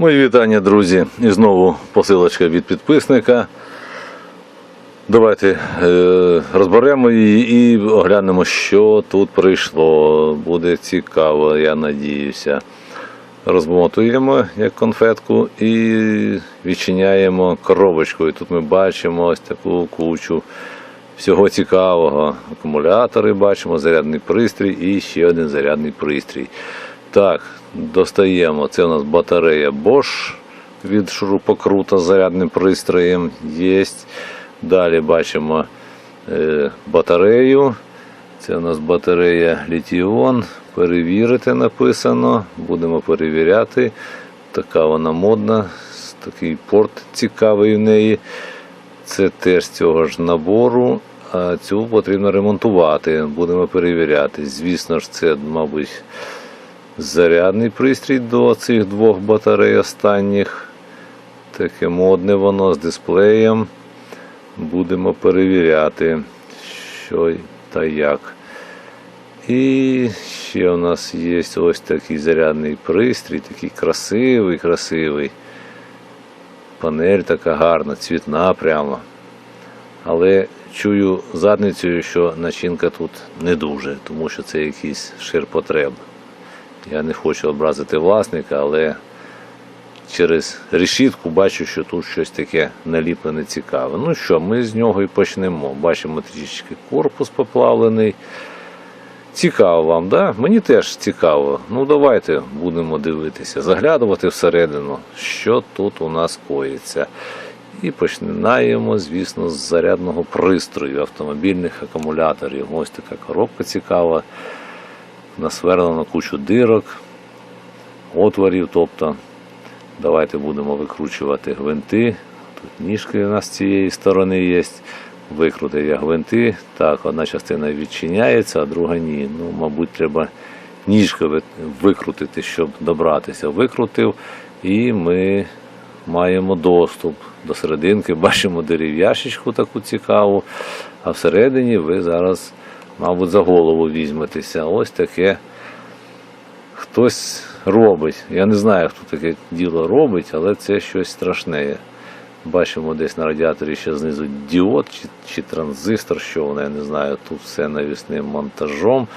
Мої вітання, друзі. І знову посилочка від підписника. Давайте е, розберемо її і оглянемо, що тут прийшло. Буде цікаво, я надіюся. Розмотуємо як конфетку і відчиняємо коробочку. І тут ми бачимо ось таку кучу всього цікавого. Акумулятори бачимо, зарядний пристрій і ще один зарядний пристрій. Так, достаємо. Це у нас батарея Bosch від шурупокрута з зарядним пристроєм. Є. Далі бачимо е, батарею. Це у нас батарея літіон. Перевірити написано. Будемо перевіряти. Така вона модна. Такий порт цікавий в неї. Це теж з цього ж набору. А цю потрібно ремонтувати. Будемо перевіряти. Звісно ж, це, мабуть, зарядний пристрій до цих двох батарей останніх. Таке модне воно з дисплеєм. Будемо перевіряти, що та як. І ще у нас є ось такий зарядний пристрій, такий красивий, красивий. Панель така гарна, цвітна прямо. Але чую задницею, що начинка тут не дуже, тому що це якийсь ширпотреб. Я не хочу образити власника, але через решітку бачу, що тут щось таке наліплене цікаве. Ну що, ми з нього і почнемо. Бачимо трішечки корпус поплавлений. Цікаво вам, да? Мені теж цікаво. Ну давайте будемо дивитися, заглядувати всередину, що тут у нас коїться. І починаємо, звісно, з зарядного пристрою автомобільних акумуляторів. Ось така коробка цікава. Насверлено кучу дирок, отворів. Тобто, давайте будемо викручувати гвинти. Тут ніжки у нас з цієї сторони є. Викрутив я гвинти. Так, одна частина відчиняється, а друга ні. Ну, мабуть, треба ніжки викрутити, щоб добратися. Викрутив, і ми маємо доступ до серединки. Бачимо дерев'яшечку таку цікаву. А всередині ви зараз, мабуть, за голову візьметеся. Ось таке хтось робить. Я не знаю, хто таке діло робить, але це щось страшне. Бачимо десь на радіаторі ще знизу діод чи, чи транзистор, що воно, я не знаю. Тут все навісним монтажом.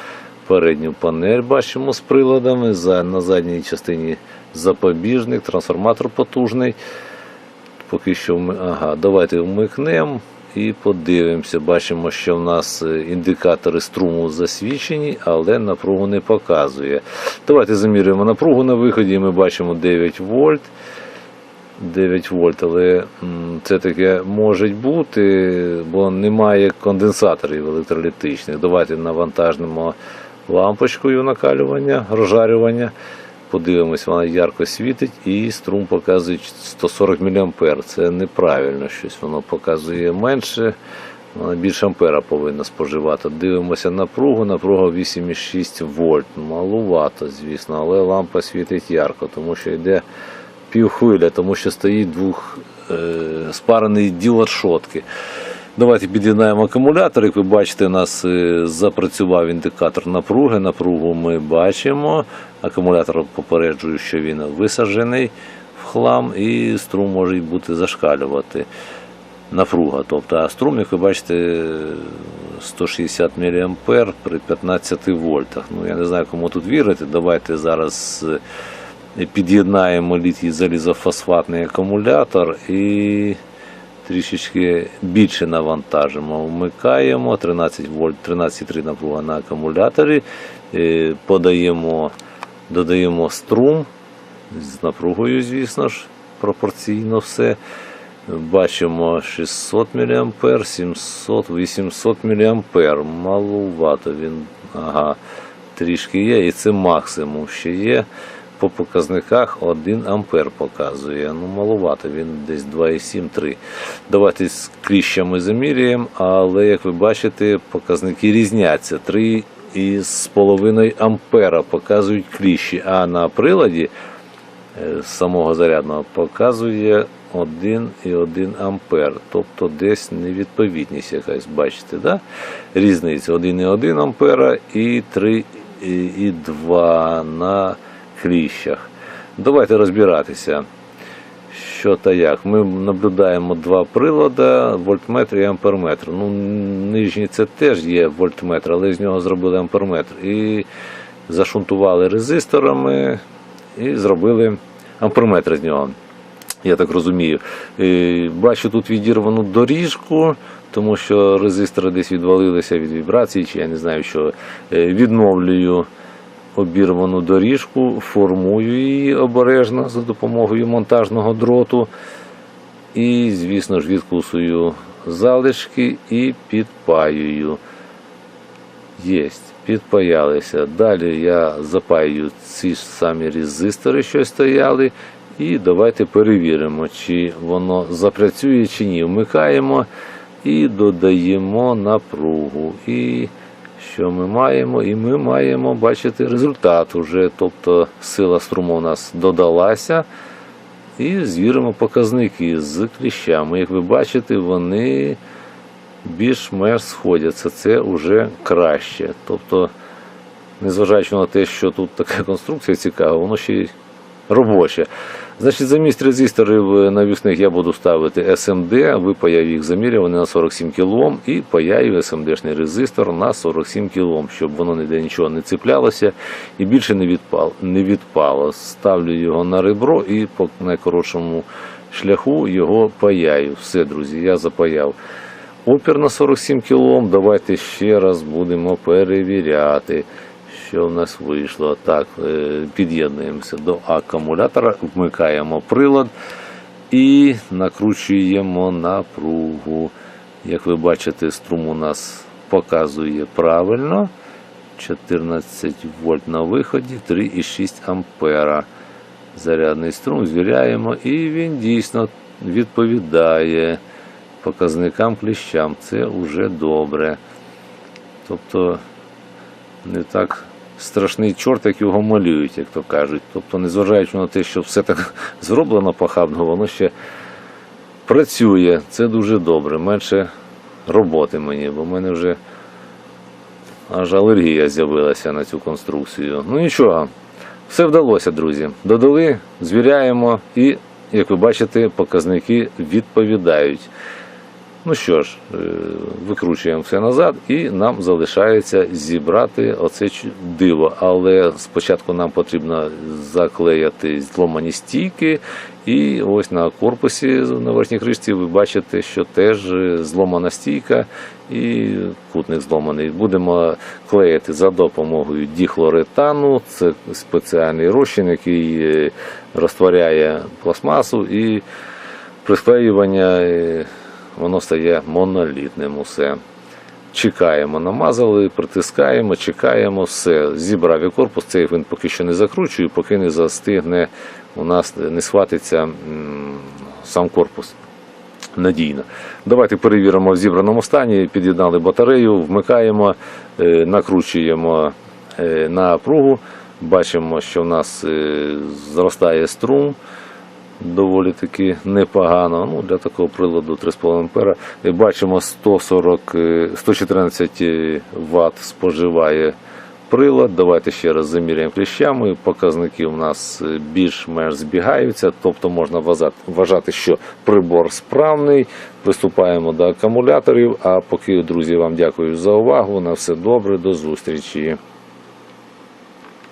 Передню панель бачимо з приладами. За, на задній частині запобіжник, трансформатор потужний. Поки що ми. Ага, давайте вмикнемо і подивимося. Бачимо, що в нас е, індикатори струму засвічені, але напругу не показує. Давайте замірюємо напругу на виході. Ми бачимо 9 вольт. 9 вольт, але це таке може бути, бо немає конденсаторів електролітичних. Давайте навантажнемо лампочкою накалювання, розжарювання. Подивимось, вона ярко світить і струм показує 140 мА. Це неправильно щось. Воно показує менше. Вона більше ампера повинна споживати. Дивимося напругу, напруга 8,6 вольт. Малувато, звісно, але лампа світить ярко, тому що йде півхвиля, тому що стоїть двох е, спарений діод шотки. Давайте під'єднаємо акумулятор. Як ви бачите, у нас е, запрацював індикатор напруги. Напругу ми бачимо. Акумулятор попереджує, що він висаджений в хлам, і струм може бути зашкалювати. Напруга. Тобто, а струм, як ви бачите, 160 мА при 15 вольтах. Ну, я не знаю, кому тут вірити. Давайте зараз е, під'єднаємо літій залізофосфатний акумулятор і трішечки більше навантажимо. Вмикаємо 13 вольт, 13,3 напруга на акумуляторі, е, подаємо, додаємо струм з напругою, звісно ж, пропорційно все. Бачимо 600 мА, 700, 800 мА. Малувато він. Ага, трішки є, і це максимум ще є. По показниках 1 ампер показує. Ну, малувато, він десь 2,7-3. Давайте з кліщами заміряємо, але як ви бачите, показники різняться. 3,5 ампера показують кліщі, а на приладі е, самого зарядного показує 1,1 ампер. Тобто десь невідповідність якась, бачите, да? різниця 1,1 ампера і 3,2 на кліщах. Давайте розбиратися. Що та як. Ми наблюдаємо два прилади, вольтметр і амперметр. Ну, нижній це теж є вольтметр, але з нього зробили амперметр. І зашунтували резисторами і зробили амперметр з нього. Я так розумію. Бачу тут відірвану доріжку, тому що резистори десь відвалилися від вібрації, чи я не знаю, що Е, відновлюю обірвану доріжку, формую її обережно за допомогою монтажного дроту. І, звісно ж, відкусую залишки і підпаюю. Єсть, підпаялися. Далі я запаюю ці ж самі резистори, що стояли. І давайте перевіримо, чи воно запрацює чи ні. Вмикаємо і додаємо напругу. І що ми маємо? І ми маємо бачити результат уже. Тобто сила струму у нас додалася. І звіримо показники з кліщами. Як ви бачите, вони більш-менш сходяться. Це вже краще. Тобто, незважаючи на те, що тут така конструкція цікава, воно ще робоче. Значить, замість резисторів навісних я буду ставити SMD, випаяв їх заміряв вони на 47 кОм і паяю SMD-шний резистор на 47 кОм, щоб воно ніде нічого не цеплялося і більше не відпало. Не відпало. Ставлю його на ребро і по найкоротшому шляху його паяю. Все, друзі, я запаяв. Опір на 47 кОм. Давайте ще раз будемо перевіряти, що в нас вийшло. Так, е, під'єднуємося до акумулятора, вмикаємо прилад і накручуємо напругу. Як ви бачите, струм у нас показує правильно. 14 вольт на виході, 3,6 ампера. Зарядний струм звіряємо, і він дійсно відповідає показникам кліщам. Це вже добре. Тобто не так страшний чорт, як його малюють, як то кажуть. Тобто, незважаючи на те, що все так зроблено похабно, воно ще працює. Це дуже добре. Менше роботи мені, бо в мене вже аж алергія з'явилася на цю конструкцію. Ну нічого, все вдалося, друзі. Додали, звіряємо і, як ви бачите, показники відповідають. Ну що ж, е, викручуємо все назад, і нам залишається зібрати оце диво. Але спочатку нам потрібно заклеяти зломані стійки. І ось на корпусі на верхній кришці ви бачите, що теж е, зломана стійка і кутник зломаний. Будемо клеїти за допомогою діхлоретану. Це спеціальний розчин, який е, розтворяє пластмасу і при склеюванні е, воно стає монолітним усе. Чекаємо, намазали, притискаємо, чекаємо, все. Зібрав і корпус, цей він поки що не закручую, поки не застигне, у нас не схватиться сам корпус надійно. Давайте перевіримо в зібраному стані. Під'єднали батарею, вмикаємо, е, накручуємо е, напругу. Бачимо, що в нас е, зростає струм доволі таки непогано. Ну, для такого приладу 3,5 ампера. І бачимо 140, е, 114 Вт споживає прилад. Давайте ще раз заміряємо кліщами. Показники у нас е, більш-менш збігаються, тобто можна вважати, що прибор справний. Приступаємо до акумуляторів. А поки, друзі, вам дякую за увагу. На все добре, до зустрічі.